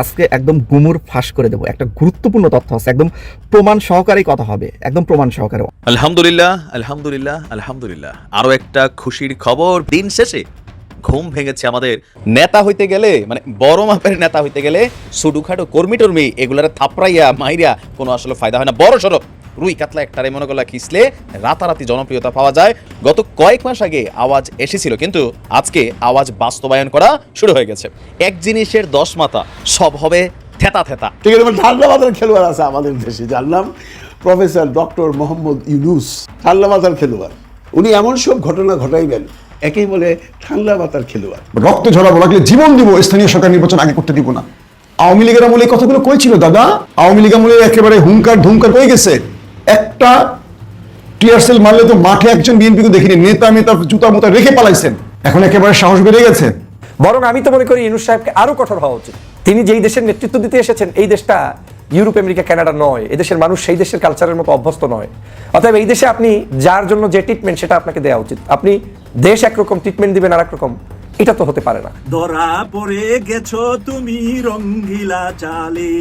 আজকে একদম গুমুর ফাঁস করে দেবো। একটা গুরুত্বপূর্ণ তথ্য আছে, একদম প্রমাণ সহকারেই কথা হবে, একদম প্রমাণ সহকারে আলহামদুলিল্লাহ আলহামদুলিল্লাহ আলহামদুলিল্লাহ। আরও একটা খুশির খবর, দিন শেষে ঘুম ভেঙেছে আমাদের নেতা হইতে গেলে মানে বড় মাপের নেতা হইতে গেলে সুডুখাটো কর্মী টর্মী এগুলার থাপড়াইয়া, মাইরা কোনো আসলে ফায়দা হয় না। বড় সড়ো রুই কাতলা একটারে মনে করলা খিসলে রাতারাতি জনপ্রিয়তা পাওয়া যায়। গত কয়েক মাস আগে আওয়াজ এসেছিল কিন্তু আজকে আওয়াজ বাস্তবায়ন করা শুরু হয়ে গেছে। এক জিনিসের দশ মাথা সব হবে থেতা থেতা। ঠিক আছে ঠান্ডা মাথার খেলোয়াড় আছে আমাদের দেশে যার নাম প্রফেসর ডক্টর মোহাম্মদ ইউনুস ঠান্ডা মাথার খেলোয়াড়। উনি এমন সব ঘটনা ঘটাইবেন একেই বলে ঠান্ডা মাথার খেলোয়াড়। রক্ত ঝরাবো লাগলে জীবন দিব স্থানীয় সরকার নির্বাচন আগে করতে দিব না। আওয়ামী লীগের আমলে এই কথাগুলো কই ছিল দাদা? আওয়ামী লীগ আমলে একেবারে হুঙ্কার ধুঙ্কার কই গেছে। একটা টিয়ার সেল মারলে তো মাঠে একজন বিএনপিকে দেখিনি, নেতা মেতা জুতা মুতা রেখে পালাইছেন। এখন একেবারে সাহস বেড়ে গেছে। বরং আমি তো মনে করি ইনুস সাহেবকে আরও কঠোর হওয়া উচিত। তিনি যেই দেশের নেতৃত্ব দিতে এসেছেন, এই দেশটা ইউরোপ, আমেরিকা, কানাডা নয়। এদেশের মানুষ সেই দেশের কালচারের মতো অভ্যস্ত নয়। অতএব এই দেশে আপনি যার জন্য যে ট্রিটমেন্ট সেটা আপনাকে দেওয়া উচিত। আপনি দেশ একরকম ট্রিটমেন্ট দিবেন আর রকম। এটা তো হতে পারে না। ধরা পড়ে গেছো তুমি রঙ্গিলা জালে।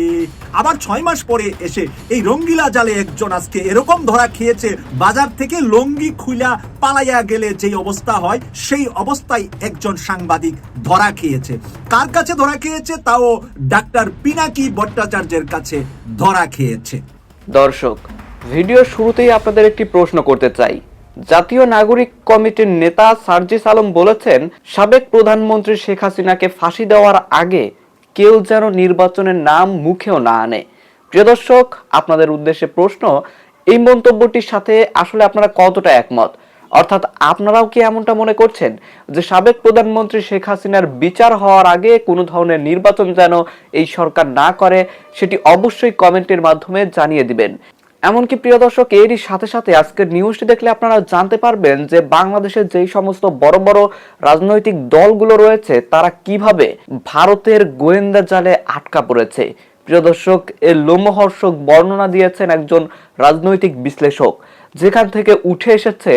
আবার ছয় মাস পরে এসে এই রঙ্গিলা জালে একজন আজকে এরকম ধরা খেয়েছে বাজার থেকে লঙ্গি খুইলা পালাইয়া গেলে যেই অবস্থা হয় সেই অবস্থায় একজন সাংবাদিক ধরা খেয়েছে। কার কাছে ধরা খেয়েছে তাও ডাক্তার পিনাকি ভট্টাচার্যের কাছে ধরা খেয়েছে। দর্শক ভিডিওর শুরুতেই আপনাদের একটি প্রশ্ন করতে চাই। জাতীয় নাগরিক কমিটির নেতা সার্জিস আলম বলেছেন, সাবেক প্রধানমন্ত্রী শেখ হাসিনাকে ফাঁসি দেওয়ার আগে কেউ যেন নির্বাচনের নাম মুখেও না আনে। প্রিয় দর্শক, আপনাদের উদ্দেশ্যে প্রশ্ন, এই মন্তব্যটির সাথে আসলে আপনারা কতটা একমত? অর্থাৎ আপনারাও কি এমনটা মনে করছেন যে সাবেক প্রধানমন্ত্রী শেখ হাসিনার বিচার হওয়ার আগে কোনো ধরনের নির্বাচন যেন এই সরকার না করে? সেটি অবশ্যই কমেন্টের মাধ্যমে জানিয়ে দিবেন। এমনকি প্রিয় দর্শক, এরই সাথে সাথে আজকের নিউজটি দেখলে আপনারা জানতে পারবেন যে বাংলাদেশের যেই সমস্ত বড় বড় রাজনৈতিক দলগুলো রয়েছে, তারা কীভাবে ভারতের গোয়েন্দা জালে আটকা পড়েছে। প্রিয় দর্শক এর লোমহর্ষক বর্ণনা দিয়েছেন একজন রাজনৈতিক বিশ্লেষক। যেখান থেকে উঠে এসেছে,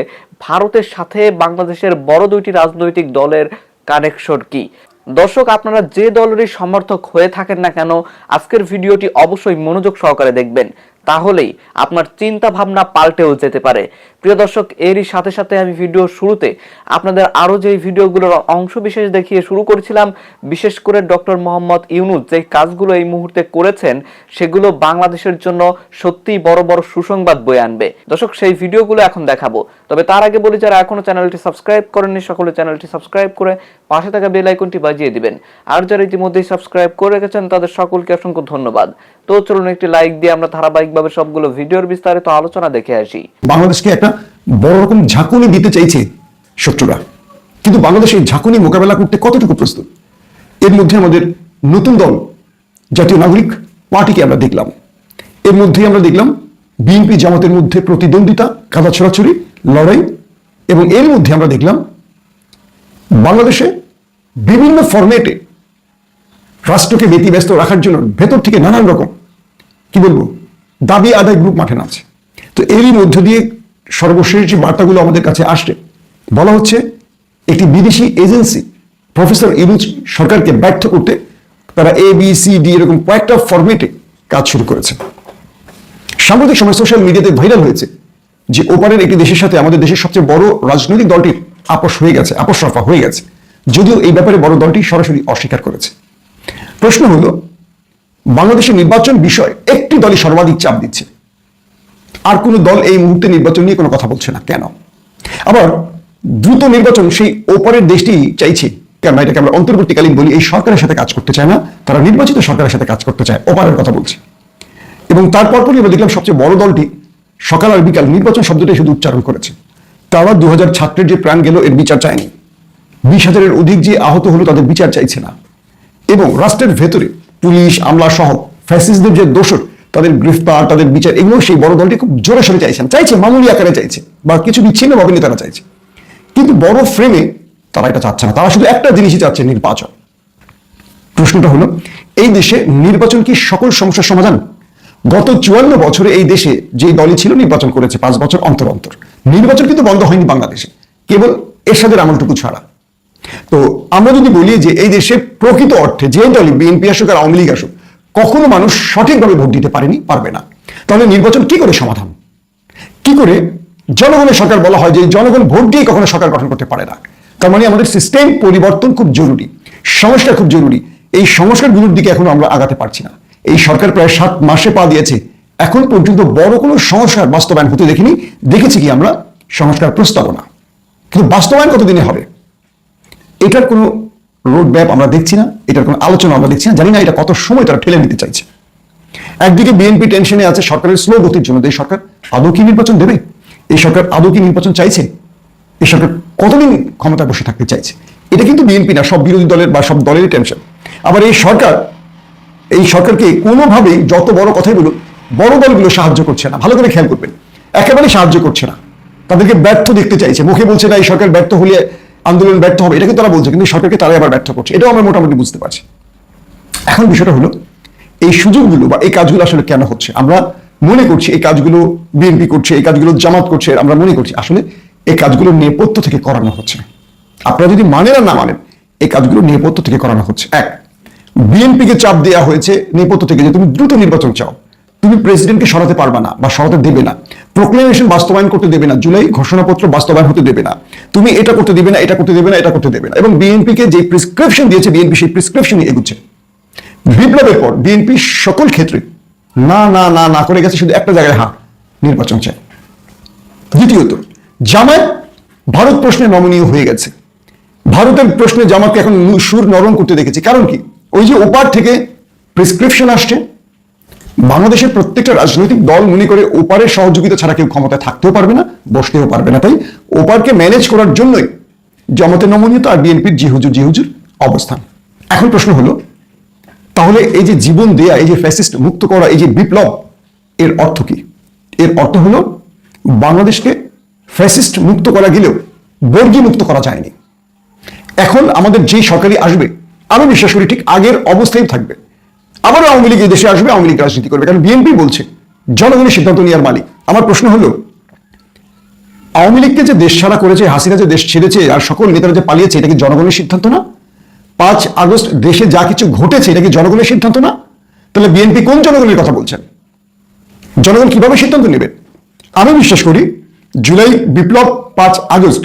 ভারতের সাথে বাংলাদেশের বড় দুইটি রাজনৈতিক দলের কানেকশন কি? দর্শক, আপনারা যে দলেরই সমর্থক হয়ে থাকেন না কেন, আজকের ভিডিওটি অবশ্যই মনোযোগ সহকারে দেখবেন। তাহলেই আপনার চিন্তা ভাবনা পাল্টেও যেতে পারে। প্রিয় দর্শক, এরই সাথে সাথে আমি ভিডিও শুরুতে আপনাদের আরও যে ভিডিওগুলোর অংশ বিশেষ দেখিয়ে শুরু করেছিলাম, বিশেষ করে ডক্টর মোহাম্মদ ইউনুস যে কাজগুলো এই মুহূর্তে করেছেন, সেগুলো বাংলাদেশের জন্য সত্যিই বড় বড় সুসংবাদ বয়ে আনবে। দর্শক, সেই ভিডিওগুলো এখন দেখাবো। তবে তার আগে বলি, যারা এখনও চ্যানেলটি সাবস্ক্রাইব করেননি, সকলে চ্যানেলটি সাবস্ক্রাইব করে পাশে থাকা বেল আইকনটি বাজিয়ে দিবেন। আর যারা ইতিমধ্যেই সাবস্ক্রাইব করে রেখেছেন, তাদের সকলকে অসংখ্য ধন্যবাদ। তো চলুন একটি লাইক দিয়ে আমরা ধারাবাহিকভাবে সবগুলো ভিডিওর বিস্তারিত আলোচনা দেখে আসি। বাংলাদেশকে একটা বড় রকম ঝাঁকুনি দিতে চাইছে শত্রুরা। কিন্তু বাংলাদেশ এই ঝাঁকুনি মোকাবেলা করতে কতটুকু প্রস্তুত? এর মধ্যে আমাদের নতুন দল, জাতীয় নাগরিক পার্টিকে আমরা দেখলাম। এর মধ্যেই আমরা দেখলাম বিএনপি জামাতের মধ্যে প্রতিদ্বন্দ্বিতা, কাদা ছড়াছড়ি, লড়াই এবং এর মধ্যে আমরা দেখলাম বাংলাদেশে বিভিন্ন ফরম্যাটে রাষ্ট্রকে ব্যতিব্যস্ত রাখার জন্য ভেতর থেকে নানান রকম, কি বলব দাবি আদায় গ্রুপ মাঠে নামছে। তো এরই মধ্য দিয়ে সর্বশেষ যে বার্তাগুলো আমাদের কাছে আসছে, বলা হচ্ছে একটি বিদেশি এজেন্সি, প্রফেসর ইরুজ সরকারকে ব্যর্থ করতে তারা এ বি সি ডি এরকম কয়েকটা ফরম্যাটে কাজ শুরু করেছে। সাম্প্রতিক সময় সোশ্যাল মিডিয়াতে ভাইরাল হয়েছে যে ওপারের একটি দেশের সাথে আমাদের দেশের সবচেয়ে বড় রাজনৈতিক দলটির আপোষ হয়ে গেছে, আপোষ রফা হয়ে গেছে। যদিও এই ব্যাপারে বড় দলটি সরাসরি অস্বীকার করেছে। প্রশ্ন হলো বাংলাদেশের নির্বাচন বিষয় একটি দলই সর্বাধিক চাপ দিচ্ছে। আর কোনো দল এই মুহূর্তে নির্বাচন নিয়ে কোনো কথা বলছে না। কেন? আবার দ্রুত নির্বাচন সেই ওপারের দেশটি চাইছে। কেন এটাকে আমরা অন্তর্বর্তীকালীন বলি, এই সরকারের সাথে কাজ করতে চায় না। তারা নির্বাচিত সরকারের সাথে কাজ করতে চায়, ওপারের কথা বলছে। এবং তারপর পরই আমরা দেখলাম সবচেয়ে বড় দলটি সকাল আর বিকাল নির্বাচন শব্দটাই শুধু উচ্চারণ করেছে। তারা দু হাজার ছাত্রের যে প্রাণ গেল, এর বিচার চায়নি। বিশ হাজারের অধিক যে আহত হলো, তাদের বিচার চাইছে না। এবং রাষ্ট্রের ভেতরে পুলিশ, আমলা সহ ফ্যাসিস্টদের যে দোষর, তাদের গ্রেফতার, তাদের বিচার, এগুলো সেই বড় দলটি খুব জোরে সরে চাইছেন। চাইছে, মামুলি আকারে চাইছে, বা কিছু বিচ্ছিন্নভাবে তারা চাইছে। কিন্তু বড় ফ্রেমে তারা এটা চাচ্ছে না। তারা শুধু একটা জিনিসই চাচ্ছে, নির্বাচন। প্রশ্নটা হলো, এই দেশে নির্বাচন কি সকল সমস্যার সমাধান? গত চুয়ান্ন বছরে এই দেশে যে দলই ছিল নির্বাচন করেছে পাঁচ বছর অন্তর অন্তর। নির্বাচন কিন্তু বন্ধ হয়নি বাংলাদেশে। কেবল এরশাদের আমলটুকু ছাড়া। তো আমরা যদি বলি যে এই দেশে প্রকৃত অর্থে যে দলই বিএনপি আসুক আর আওয়ামী লীগ আসুক, কখনো মানুষ সঠিকভাবে ভোট দিতে পারেনি, পারবে না। তাহলে নির্বাচন কি করে সমাধান? কি করে জনগণের সরকার বলা হয় যে জনগণ ভোট দিয়ে কখনো সরকার গঠন করতে পারে না। তার মানে আমাদের সিস্টেম পরিবর্তন খুব জরুরি, সংস্কার খুব জরুরি। এই সংস্কারগুলোর দিকে এখনও আমরা আগাতে পারছি না। এই সরকার প্রায় সাত মাসে পা দিয়েছে। এখন পর্যন্ত বড় কোনো সংস্কার বাস্তবায়ন হতে দেখিনি। দেখেছি কি আমরা? সংস্কার প্রস্তাবনা। কিন্তু বাস্তবায়ন কতদিনে হবে? এটার কোনো রোড ম্যাপ আমরা দেখছি না, এটার কোনো আলোচনা আমরা দেখছি না, জানি না এটা কত সময় তারা ঠেলে নিতে চাইছে। একদিকে বিএনপি টেনশনে আছে সরকারের স্লো গতির জন্য এই সরকার আদৌ কি নির্বাচন দেবে? এই সরকার আদৌ কি নির্বাচন চাইছে? এই সরকার কতদিন ক্ষমতায় বসে থাকতে চাইছে? এটা কিন্তু বিএনপি না, সব বিরোধী দলের বা সব দলেরই টেনশন আবার এই সরকার, এই সরকারকে কোনোভাবেই যত বড় কথাই বলুক, বড় দলগুলো সাহায্য করছে না। ভালো করে খেয়াল করবেন একেবারে সাহায্য করছে না। তাদেরকে ব্যর্থ দেখতে চাইছে। মুখে বলছে না, এই সরকার ব্যর্থ হলে আন্দোলন ব্যর্থ হবে, এটাকে তারা বলছে, কিন্তু সরকারকে তারাই আবার ব্যর্থ করছে, এটাও আমরা মোটামুটি বুঝতে পারছি। এখন বিষয়টা হলো, এই সুযোগগুলো বা এই কাজগুলো আসলে কেন হচ্ছে? আমরা মনে করছি এই কাজগুলো বিএনপি করছে, এই কাজগুলো জামাত করছে, আমরা মনে করছি আসলে এই কাজগুলো নেপথ্য থেকে করানো হচ্ছে। আপনারা যদি মানেন আর না মানেন, এই কাজগুলো নেপথ্য থেকে করানো হচ্ছে। এক বিএনপিকে চাপ দেওয়া হয়েছে নেপথ্য থেকে যে তুমি দ্রুত নির্বাচন চাও। তুমি প্রেসিডেন্টকে সরাতে পারবে না বা সরাতে দেবে না। প্রোক্লেমেশন বাস্তবায়ন করতে দেবে না। জুলাই ঘোষণাপত্র বাস্তবায়ন হতে দেবে না। তুমি এটা করতে দেবে না, এটা করতে দেবে না, এটা করতে দেবে না। এবং বিএনপিকে যে প্রিসক্রিপশন দিয়েছে, বিএনপি সেই প্রিসক্রিপশন এগুচ্ছে। বিপ্লবের পর বিএনপি সকল ক্ষেত্রে না না না না করে গেছে, শুধু একটা জায়গায় হ্যাঁ নির্বাচন চাই। দ্বিতীয়ত, জামায়াত ভারত প্রশ্নে নমনীয় হয়ে গেছে। ভারতের প্রশ্নে জামাতকে এখন সুর নরম করতে দেখেছি। কারণ কি? ওই যে ওপার থেকে প্রেসক্রিপশন আসছে বাংলাদেশের প্রত্যেকটা রাজনৈতিক দল মনে করে ওপারের সহযোগিতা ছাড়া কেউ ক্ষমতায় থাকতেও পারবে না, বসতেও পারবে না। তাই ওপারকে ম্যানেজ করার জন্যই জামাতের নমনীয়তা আর বিএনপির জি হুজুর জি হুজুর অবস্থান। এখন প্রশ্ন হলো, তাহলে এই যে জীবন দেয়া, এই যে ফ্যাসিস্ট মুক্ত করা, এই যে বিপ্লব, এর অর্থ কি? এর অর্থ হলো, বাংলাদেশকে ফ্যাসিস্ট মুক্ত করা গেলেও বর্গী মুক্ত করা যায়নি। এখন আমাদের যেই সরকারি আসবে, আমি বিশ্বাস করি ঠিক আগের অবস্থায় থাকবে। আবারও আওয়ামী লীগ দেশে আসবে, আওয়ামী লীগ রাজনীতি করবে। কারণ বিএনপি বলছে, জনগণের সিদ্ধান্ত নেওয়ার মালিক। আমার প্রশ্ন হলো, আওয়ামী লীগকে যে দেশ ছাড়া করেছে, হাসিনা যে দেশ ছেড়েছে, আর সকল নেতারা যে পালিয়েছে, এটা কি জনগণের সিদ্ধান্ত না? পাঁচ আগস্ট দেশে যা কিছু ঘটেছে, এটা কি জনগণের সিদ্ধান্ত না? তাহলে বিএনপি কোন জনগণের কথা বলছেন জনগণ কীভাবে সিদ্ধান্ত নেবে? আমি বিশ্বাস করি, জুলাই বিপ্লব পাঁচ আগস্ট,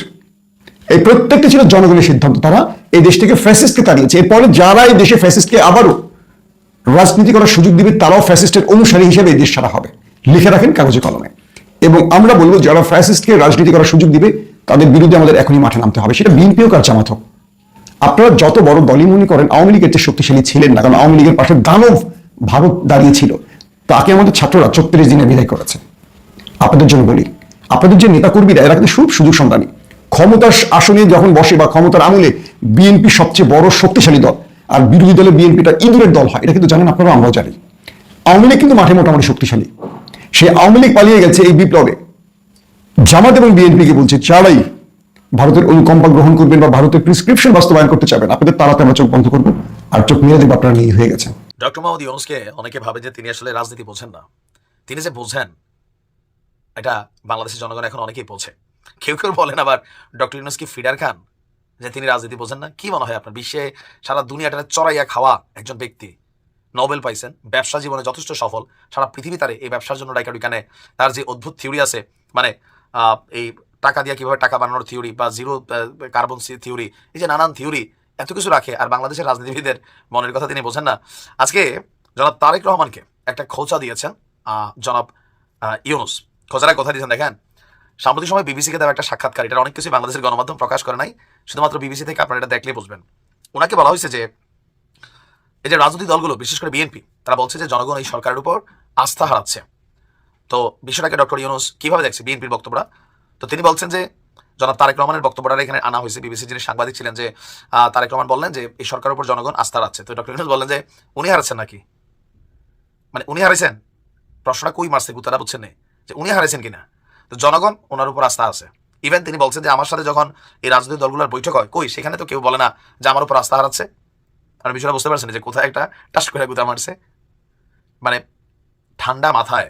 এই প্রত্যেকটা ছিল জনগণের সিদ্ধান্ত। তারা এই দেশ থেকে ফ্যাসিস্টকে তাড়িয়েছে। এরপরে যারা এই দেশে ফ্যাসিস্টকে আবারও রাজনীতি করার সুযোগ দিবে তারাও ফ্যাসিস্টের অনুসারী হিসেবে দেশ ছাড়া হবে। লিখে রাখেন কাগজে কলমে। এবং আমরা বলব, যারা ফ্যাসিস্টকে রাজনীতি করার সুযোগ দিবে, তাদের বিরুদ্ধে আমাদের এখনই মাঠে নামতে হবে। সেটা বিএনপি হোক আর জামাত হোক। আপনারা যত বড় দলই মনে করেন, আওয়ামী লীগের যে শক্তিশালী ছিলেন না, কারণ আওয়ামী লীগের পাশে দানব ভারত দাঁড়িয়েছিল তাকে আমাদের ছাত্ররা চৌত্রিশ দিনে বিদায় করেছে। আপনাদের জন্য বলি, আপনাদের যে নেতাকর্মীরা, এরা কিন্তু খুব সুযোগ সন্ধানী। ক্ষমতার আসনে যখন বসে বা ক্ষমতার আমলে, বিএনপি সবচেয়ে বড় শক্তিশালী দল। আর বিরোধী দলের বিএনপিটা ইঁদুরের দল হয়, এটা কিন্তু জানেন আপনারা, আমরাও জানি। আওয়ামী লীগ কিন্তু মাঠে মোটামুটি শক্তিশালী। সে আওয়ামী লীগ পালিয়ে গেছে এই বিপ্লবে। জামাত এবং বিএনপিকে বলছে, যারাই ভারতের অনুকম্পা গ্রহণ করবেন বা ভারতের প্রিসক্রিপশন বাস্তবায়ন করতে চাবেন, আপনাদের তাড়াতাড়ি আমরা চোখ বন্ধ করব আর চোখ মেরে আপনারা নিয়ে হয়ে গেছেন। ডক্টর মোহাম্মদ ইউনুসকে অনেকে ভাবে যে তিনি আসলে রাজনীতি বোঝেন না। তিনি যে বোঝেন, এটা বাংলাদেশের জনগণ এখন অনেকেই বোঝে। কেউ কেউ বলেন আবার, ডক্টর ইউনুস কি ফিডার খান? যে তিনি রাজনীতি বোঝেন না। কি মনে হয় আপনার? বিশ্বে সারা দুনিয়াটা চড়াইয়া খাওয়া একজন ব্যক্তি নোবেল পাইছেন, ব্যবসা জীবনে যথেষ্ট সফল, সারা পৃথিবী তারে এই ব্যবসার জন্য ডাইকা ডুকানে তার যে অদ্ভুত থিওরি আছে মানে এই টাকা দিয়ে কীভাবে টাকা বানানোর থিওরি বা জিরো কার্বন সি থিওরি, এই যে নানান থিওরি, এত কিছু রাখে, আর বাংলাদেশের রাজনীতিবিদদের মনের কথা তিনি বোঝেন না। আজকে জনাব তারেক রহমানকে একটা খোঁচা দিয়েছেন জনাব ইউনুস। খোঁচার কথা দিয়েছেন দেখেন? সাম্প্রতিক সময় বিবিসিকে দেওয়া একটা সাক্ষাৎকার এটা অনেক কিছু বাংলাদেশের গণমাধ্যম প্রকাশ করে নাই। শুধুমাত্র বিবিসি থেকে আপনারা এটা দেখলে বুঝবেন। ওনাকে বলা হয়েছে যে, এই যে রাজনৈতিক দলগুলো, বিশেষ করে বিএনপি, তারা বলছে যে জনগণ এই সরকারের উপর আস্থা হারাচ্ছে। তো বিষয়টাকে ডক্টর ইউনুস কীভাবে দেখছে বিএনপির বক্তব্যটা? তো তিনি বলছেন যে, জনাব তারেক রহমানের বক্তব্যটা এখানে আনা হয়েছে বিবিসি যিনি সাংবাদিক ছিলেন যে তারেক রহমান বললেন যে, এই সরকারের উপর জনগণ আস্থা রাখছে তো ডক্টর ইউনুস বললেন যে, উনি হারাচ্ছেন নাকি? মানে উনি হারাইছেন প্রশ্নটা কই মারছে গুতারা বুঝছেন নেই যে উনি হারাইছেন কিনা? তো জনগণ ওনার উপর আস্থা আছে। ইভেন তিনি বলছেন যে, আমার সাথে যখন এই রাজনৈতিক দলগুলোর বৈঠক হয়, কই? সেখানে তো কেউ বলে না যে, আমার উপর আস্থা হারাচ্ছে। আর বিষয়টা বুঝতে পারছেন যে, কোথায় একটা টাস করে গুতা মারছে। মানে ঠান্ডা মাথায়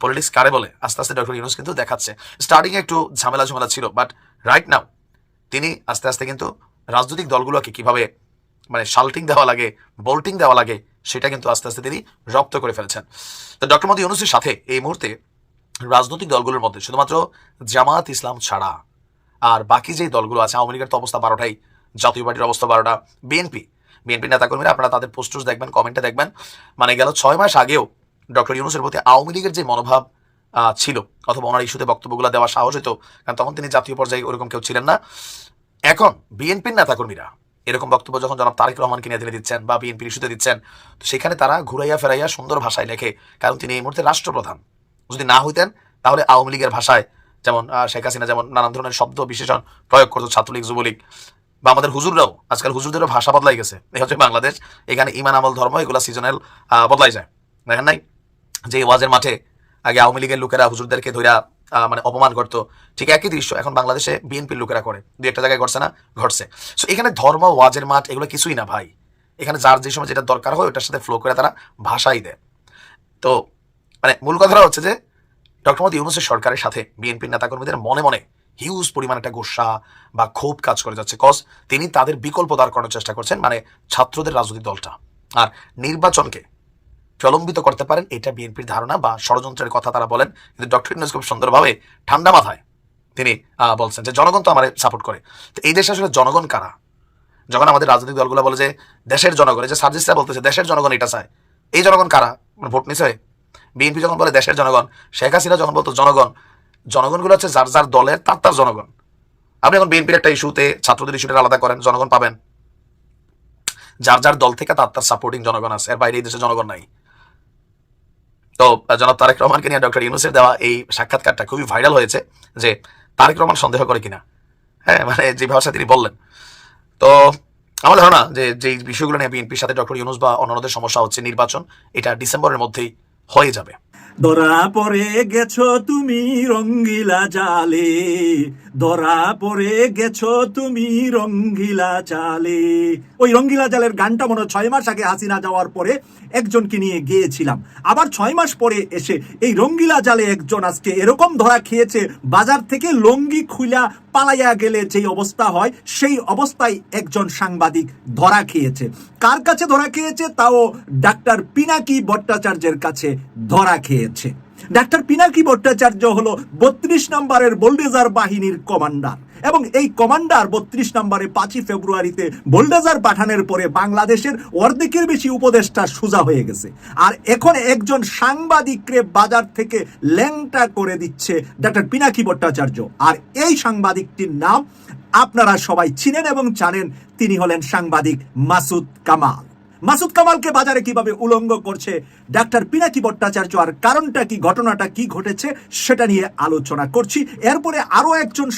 পলিটিক্স কারে বলে? আস্তে আস্তে ডক্টর ইউনুস কিন্তু দেখাচ্ছে। স্টার্টিংয়ে একটু ঝামেলা ঝামেলা ছিল বাট রাইট নাও তিনি আস্তে আস্তে কিন্তু রাজনৈতিক দলগুলোকে কীভাবে মানে শাল্টিং দেওয়া লাগে বোল্টিং দেওয়া লাগে, সেটা কিন্তু আস্তে আস্তে তিনি রপ্ত করে ফেলেছেন। তো ডক্টর মোদী ইউনুসের সাথে এই মুহূর্তে রাজনৈতিক দলগুলোর মধ্যে শুধুমাত্র জামাত ইসলাম ছাড়া আর বাকি যে দলগুলো আছে, আওয়ামী লীগের তো অবস্থা বারোটাই, জাতীয় পার্টির অবস্থা বারোটা, বিএনপি। বিএনপি নেতাকর্মীরা আপনারা তাদের পোস্টার্স দেখবেন কমেন্টে দেখবেন। মানে গেল ছয় মাস আগেও ডক্টর ইউনুসের প্রতি আওয়ামী লীগের যে মনোভাব ছিল অথবা ওনার ইস্যুতে বক্তব্যগুলো দেওয়া সাহস হতো, কারণ তখন তিনি জাতীয় পর্যায়ে ওরকম কেউ ছিলেন না। এখন বিএনপির নেতাকর্মীরা এরকম বক্তব্য যখন জনাব তারেক রহমানকে নিয়ে তিনি দিচ্ছেন বা বিএনপির ইস্যুতে দিচ্ছেন, তো সেখানে তারা ঘুরাইয়া ফেরাইয়া সুন্দর ভাষায় লেখে, কারণ তিনি এই মুহূর্তে রাষ্ট্রপ্রধান। যদি না হইতেন তাহলে আওয়ামী লীগের ভাষায় যেমন শেখ হাসিনা যেমন নানান ধরনের শব্দ বিশেষণ প্রয়োগ করতো ছাত্রলীগ যুবলীগ। বা আমাদের হুজুররাও আজকাল হুজুরদেরও ভাষা বদলাই গেছে। এই হচ্ছে বাংলাদেশ। এখানে ইমান আমল ধর্ম এগুলো সিজনাল বদলাই যায়। দেখেন নাই? যে ওয়াজের মাঠে আগে আওয়ামী লীগের লোকেরা হুজুরদেরকে আহ, মানে অপমান করতো ঠিক একই দৃশ্য এখন বাংলাদেশে বিএনপির লোকেরা করে। দু একটা জায়গায় ঘটছে না? ঘটছে। সো এখানে ধর্ম ওয়াজের মাঠ এগুলো কিছুই না ভাই। এখানে যার যে সময় যেটা দরকার হয় ওটার সাথে ফ্লো করে তারা ভাষাই দেয়। তো মানে মূল কথাটা হচ্ছে যে ডক্টর মোদী ইউনুসের সরকারের সাথে বিএনপির নেতাকর্মীদের মনে মনে হিউজ পরিমাণ একটা গোসা বা ক্ষোভ কাজ করে যাচ্ছে। কজ তিনি তাদের বিকল্প দাঁড় করানোর চেষ্টা করছেন মানে ছাত্রদের রাজনৈতিক দলটা। আর নির্বাচনকে প্রলম্বিত করতে পারেন, এটা বিএনপির ধারণা বা ষড়যন্ত্রের কথা তারা বলেন। কিন্তু ডক্টর ইউনুস খুব সুন্দরভাবে ঠান্ডা মাথায় তিনি বলছেন যে জনগণ তো আমার সাপোর্ট করে। তো এই দেশে আসলে জনগণ কারা? যখন আমাদের রাজনৈতিক দলগুলো বলে যে দেশের জনগণ যে সার্জিসরা বলতেছে দেশের জনগণ এটা চায়, এই জনগণ কারা? মানে ভোট নিছে? বিএনপি যখন বলে দেশের জনগণ, শেখ হাসিনা যখন বলতো জনগণ, জনগণগুলো হচ্ছে যার যার দলের, তার তার জনগণ। আপনি এখন বিএনপির একটা ইস্যুতে ছাত্রদের ইস্যুটা আলাদা করেন, জনগণ পাবেন। যার যার দল থেকে তার তার সাপোর্টিং জনগণ আছে, এর বাইরে এই দেশে জনগণ নাই। তো জনাব তারেক রহমানকে নিয়ে ডক্টর ইউনুসের দেওয়া এই সাক্ষাৎকারটা খুবই ভাইরাল হয়েছে যে তারেক রহমান সন্দেহ করে কিনা। হ্যাঁ মানে যে ভাষা তিনি বললেন। তো, আমার ধারণা যে যে বিষয়গুলো নিয়ে বিএনপির সাথে ডক্টর ইউনুস বা অন্যান্যদের সমস্যা হচ্ছে নির্বাচন, এটা ডিসেম্বরের মধ্যেই হয়ে যাবে। ধরা পড়ে গেছো তুমি রঙ্গিলা জালে। ধরা পড়ে গেছো তুমি রঙ্গিলা জালে। ওই রঙ্গিলা জালের গানটা মনে ছয় মাস আগে হাসিনা যাওয়ার পরে একজনকে নিয়ে গিয়েছিলাম। আবার ছয় মাস পরে এসে এই রঙ্গিলা জালে একজন আজকে এরকম ধরা খেয়েছে, বাজার থেকে লঙ্গি খুইলা পালাইয়া গেলে যেই অবস্থা হয়, সেই অবস্থায় একজন সাংবাদিক ধরা খেয়েছে। কার কাছে ধরা খেয়েছে? তাও ডাক্তার পিনাকি ভট্টাচার্যের কাছে ধরা খেয়েছে। ডাক্তার পিনাকি ভট্টাচার্য হলো বত্রিশ নম্বরের বোল্ডেজার বাহিনীর কমান্ডার এবং এই কমান্ডার বত্রিশ নম্বরে পাঁচই ফেব্রুয়ারিতে বোল্ডেজার পাঠানোর পরে বাংলাদেশের অর্ধেকের বেশি উপদেষ্টা সোজা হয়ে গেছে। আর এখন একজন সাংবাদিককে বাজার থেকে ল্যাংটা করে দিচ্ছে ডাক্তার পিনাকি ভট্টাচার্য। আর এই সাংবাদিকটির নাম আপনারা সবাই চিনেন এবং জানেন, তিনি হলেন সাংবাদিক মাসুদ কামাল। মাসুদ কামালকে বাজারে কীভাবে উলঙ্গ করছে ডাক্তার পিনাকি ভট্টাচার্য, আর কারণটা কি, ঘটনাটা কি ঘটেছে, সেটা নিয়ে আলোচনা করছি। এরপরে আরও একজন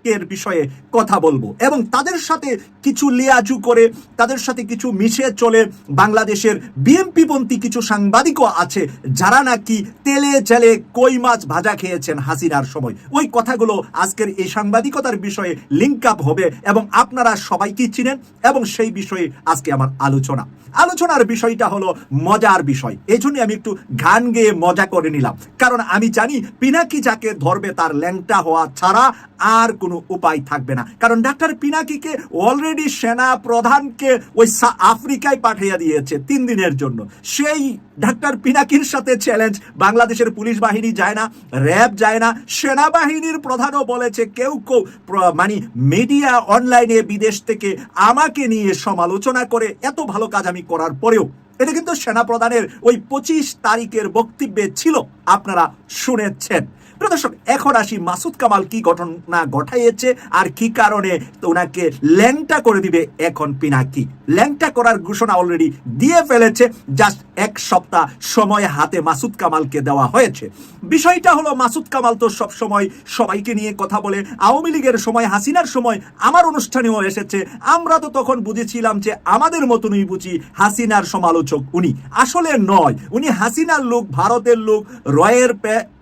সাংবাদিকের বিষয়ে কথা বলব। এবং তাদের সাথে কিছু লিয়াজু করে, তাদের সাথে কিছু মিশে চলে বাংলাদেশের বিএমপি পন্থী কিছু সাংবাদিকও আছে, যারা নাকি তেলে জেলে কই মাছ ভাজা খেয়েছেন হাসিনার সময়। ওই কথাগুলো আজকের এই সাংবাদিকতার বিষয়ে লিঙ্ক আপ হবে এবং আপনারা সবাই কি চিনেন? এবং সেই বিষয়ে আজকে আমার আলোচনা। আলোচনার বিষয়টা হলো মজার বিষয়। এই জন্য আমি একটু গান গেয়ে মজা করে নিলাম। কারণ আমি জানি পিনাকি যাকে ধরবে তার ল্যাংটা হওয়া ছাড়া আর কোনো উপায় থাকবে না। কারণ ডাক্তার পিনাকিকে অলরেডি সেনা প্রধানকে ওই আফ্রিকায় পাঠিয়ে দিয়েছে তিন দিনের জন্য। সেই ডাক্তার পিনাকির সাথে চ্যালেঞ্জ বাংলাদেশের পুলিশ বাহিনী যায় না, র্যাব যায় না, সেনাবাহিনীর প্রধানও বলেছে কেউ কেউ মানে মিডিয়া অনলাইনে বিদেশ থেকে আমাকে নিয়ে সমালোচনা করে, এত ভালো কাজ আমি করার পরেও। এটা কিন্তু সেনা প্রধানের ওই পঁচিশ তারিখের বক্তব্যে ছিল। আপনারা শুনেছেন। দর্শক এখন আসি মাসুদ কামাল কি ঘটনা ঘটাইয়েছে আর কি কারণে ওনাকে ল্যাংটা করে দিবে এখন পিনাকি। ল্যাংটা করার ঘোষণা অলরেডি দিয়ে ফেলেছে জাস্ট এক সপ্তাহ সময় হাতে মাসুদ কামালকে দেওয়া হয়েছে। বিষয়টা হলো, মাসুদ কামাল তো সব সময় সবাইকে নিয়ে কথা বলে, আওয়ামী লীগের সময়, হাসিনার সময় আমার অনুষ্ঠানেও এসেছে। আমরা তো তখন বুঝেছিলাম যে আমাদের মতনই বুঝি হাসিনার সমালোচক উনি। আসলে নয়, উনি হাসিনার লোক, ভারতের লোক, রয়ের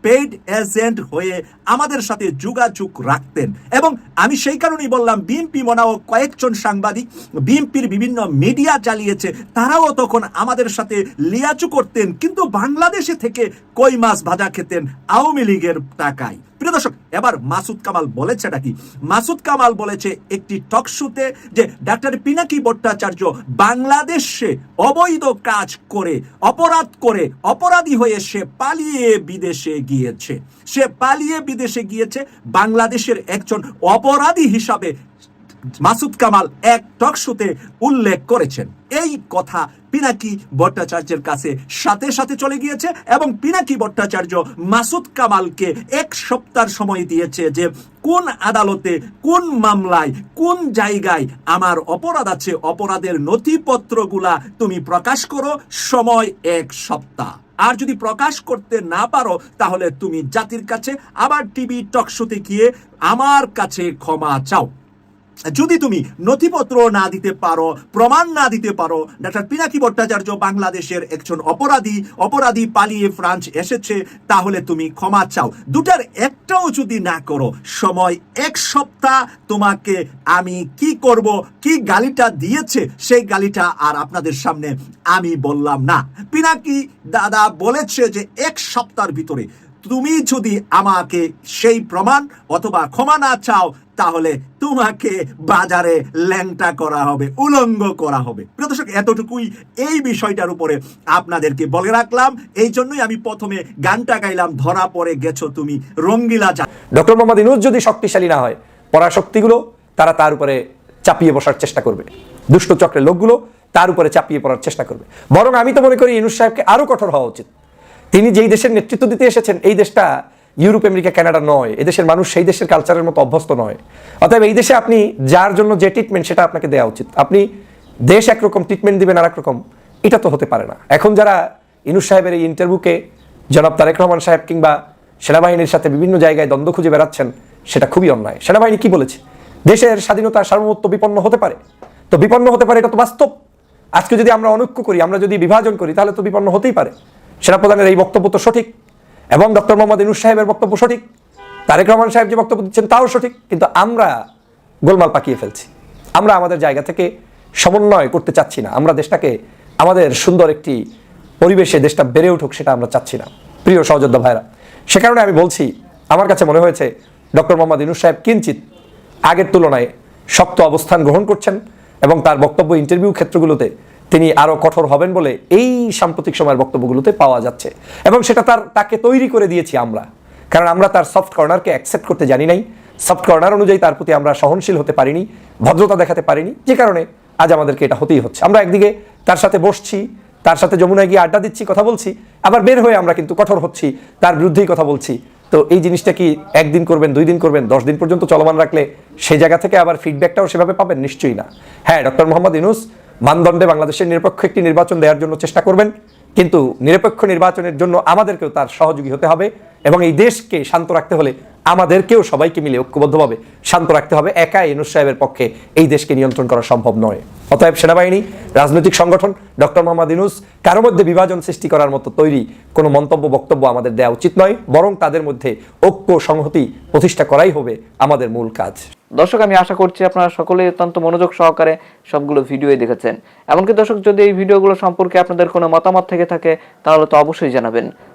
পেইড এজেন্ট হয়ে আমাদের সাথে যোগাযোগ রাখতেন। এবং আমি সেই কারণেই বললাম বিএনপি মনাও কয়েকজন সাংবাদিক বিএনপির বিভিন্ন মিডিয়া চালিয়েছে, তারাও তখন আমাদের সাথে লিয়াচু করতেন, কিন্তু বাংলাদেশে থেকে কই মাছ ভাজা খেতেন আওয়ামী লীগের টাকায়। প্রিয় দর্শক, এবার মাসুদ কামাল বলেছেটা কি? মাসুদ কামাল বলেছে একটি টক শোতে যে ডাক্তার পিনাকি ভট্টাচার্য বাংলাদেশে অবৈধ কাজ করে, অপরাধ করে, অপরাধী হয়ে সে পালিয়ে বিদেশে গিয়েছে। সে পালিয়ে বিদেশে গিয়েছে বাংলাদেশের একজন অপরাধী হিসাবে মাসুদ কামাল এক টক শোতে উল্লেখ করেছেন। এই কথা পিনাকি ভট্টাচার্যের কাছে সাথে সাথে চলে গিয়েছে এবং পিনাকি ভট্টাচার্য মাসুদ কামালকে এক সপ্তাহ সময় দিয়েছে যে কোন আদালতে, কোন মামলায়, কোন জায়গায় আমার অপরাধ আছে, অপরাধের নথিপত্রগুলা তুমি প্রকাশ করো, সময় এক সপ্তাহ। আর যদি প্রকাশ করতে না পারো, তাহলে তুমি জাতির কাছে আবার টিভি টক শোতে গিয়ে আমার কাছে ক্ষমা চাও। যদি তুমি নথিপত্র না দিতে পারো, প্রমাণ না দিতে পারো, ডাক্তার পিনাকি ভট্টাচার্য বাংলাদেশের একজন অপরাধী অপরাধী পালিয়ে ফ্রান্স এসেছে, তাহলে তুমি ক্ষমা চাও। দুটার একটাও যদি না করো, সময় এক সপ্তাহ তোমাকে আমি কি করব, কি গালিটা দিয়েছে, সেই গালিটা আর আপনাদের সামনে আমি বললাম না। পিনাকি দাদা বলেছে যে এক সপ্তাহের ভিতরে তুমি যদি আমাকে সেই প্রমাণ অথবা ক্ষমা না চাও, তাহলে তোমাকে বাজারে ল্যাংটা করা হবে, উলঙ্গ করা হবে। প্রিয় দর্শক, এতটুকুই এই বিষয়টার উপরে আপনাদেরকে বলে রাখলাম। এই জন্যই আমি প্রথমে গানটা গাইলাম, ধরা পড়ে গেছো তুমি, রঙ্গিলা যা ডক্টর মোহাম্মদ ইনুজ যদি শক্তিশালী না হয়, পরাশক্তিগুলো তারা তার উপরে চাপিয়ে বসার চেষ্টা করবে। দুষ্ট চক্রের লোকগুলো তার উপরে চাপিয়ে পড়ার চেষ্টা করবে। বরং আমি তো মনে করি ইনুজ সাহেবকে আরও কঠোর হওয়া উচিত। তিনি যেই দেশের নেতৃত্ব দিতে এসেছেন, এই দেশটা ইউরোপ, আমেরিকা, কানাডা নয়। এদেশের মানুষ সেই দেশের কালচারের মতো অভ্যস্ত নয়। অতএব এই দেশে আপনি যার জন্য যে ট্রিটমেন্ট সেটা আপনাকে দেওয়া উচিত। আপনি দেশ একরকম ট্রিটমেন্ট দিবেন আর রকম এটা তো হতে পারে না। এখন যারা ইনুস সাহেবের এই ইন্টারভিউকে জনাব তারেক রহমান সাহেব কিংবা সেনাবাহিনীর সাথে বিভিন্ন জায়গায় দ্বন্দ্ব খুঁজে বেড়াচ্ছেন, সেটা খুবই অন্যায়। সেনাবাহিনী কি বলেছে? দেশের স্বাধীনতার সার্বভৌমত্ব বিপন্ন হতে পারে। তো বিপন্ন হতে পারে, এটা তো বাস্তব। আজকে যদি আমরা অনৈক্য করি, আমরা যদি বিভাজন করি, তাহলে তো বিপন্ন হতেই পারে। সেনাপ্রধানের এই বক্তব্য তো সঠিক এবং ডক্টর মোহাম্মদ ইনুস সাহেবের বক্তব্য সঠিক, তারেক রহমান সাহেব যে বক্তব্য দিচ্ছেন তাও সঠিক, কিন্তু আমরা গোলমাল পাকিয়ে ফেলছি। আমরা আমাদের জায়গা থেকে সমন্বয় করতে চাচ্ছি না। আমরা দেশটাকে, আমাদের সুন্দর একটি পরিবেশে দেশটা বেড়ে উঠুক সেটা আমরা চাচ্ছি না। প্রিয় সহযোদ্ধা ভাইরা, সে কারণে আমি বলছি, আমার কাছে মনে হয়েছে, ডক্টর মোহাম্মদ ইনুস সাহেব কিঞ্চিত আগের তুলনায় শক্ত অবস্থান গ্রহণ করছেন এবং তার বক্তব্য, ইন্টারভিউ ক্ষেত্রগুলোতে তিনি আরও কঠোর হবেন বলে এই সাম্প্রতিক সময়ের বক্তব্যগুলোতে পাওয়া যাচ্ছে। এবং সেটা তার, তাকে তৈরি করে দিয়েছি আমরা। কারণ আমরা তার সফট কর্নারকে অ্যাকসেপ্ট করতে জানি নাই। সফট কর্নার অনুযায়ী তার প্রতি আমরা সহনশীল হতে পারিনি, ভদ্রতা দেখাতে পারিনি। যে কারণে আজ আমাদেরকে এটা হতেই হচ্ছে। আমরা একদিকে তার সাথে বসছি, তার সাথে যমুনায় গিয়ে আড্ডা দিচ্ছি, কথা বলছি, আবার বের হয়ে আমরা কিন্তু কঠোর হচ্ছি, তার বিরুদ্ধেই কথা বলছি। তো এই জিনিসটা কি একদিন করবেন, দুই দিন করবেন, দশ দিন পর্যন্ত চলমান রাখলে সেই জায়গা থেকে আবার ফিডব্যাকটাও সেভাবে পাবেন? নিশ্চয়ই না। হ্যাঁ ডক্টর মোহাম্মদ ইনুস মানদণ্ডে বাংলাদেশের নিরপেক্ষ একটি নির্বাচন দেওয়ার জন্য চেষ্টা করবেন, কিন্তু নিরপেক্ষ নির্বাচনের জন্য আমাদেরকেও তার সহযোগী হতে হবে। এবং এই দেশকে শান্ত রাখতে হলে আমাদেরকেও সবাইকে মিলে ঐক্যবদ্ধভাবে শান্ত রাখতে হবে। একা ইনুস সাহেবের পক্ষে এই দেশকে নিয়ন্ত্রণ করা সম্ভব নয়। অতএব সেনাবাহিনী, রাজনৈতিক সংগঠন, ডক্টর মোহাম্মদ ইনুস, কারও মধ্যে বিভাজন সৃষ্টি করার মতো তৈরি কোনো মন্তব্য, বক্তব্য আমাদের দেওয়া উচিত নয়, বরং তাদের মধ্যে ঐক্য সংহতি প্রতিষ্ঠা করাই হবে আমাদের মূল কাজ। দর্শক, আমি আশা করছি আপনারা সকলে অত্যন্ত মনোযোগ সহকারে সবগুলো ভিডিওই দেখেছেন। এমনকি দর্শক, যদি এই ভিডিওগুলো সম্পর্কে আপনাদের কোনো মতামত থেকে থাকে, তাহলে তো অবশ্যই জানাবেন।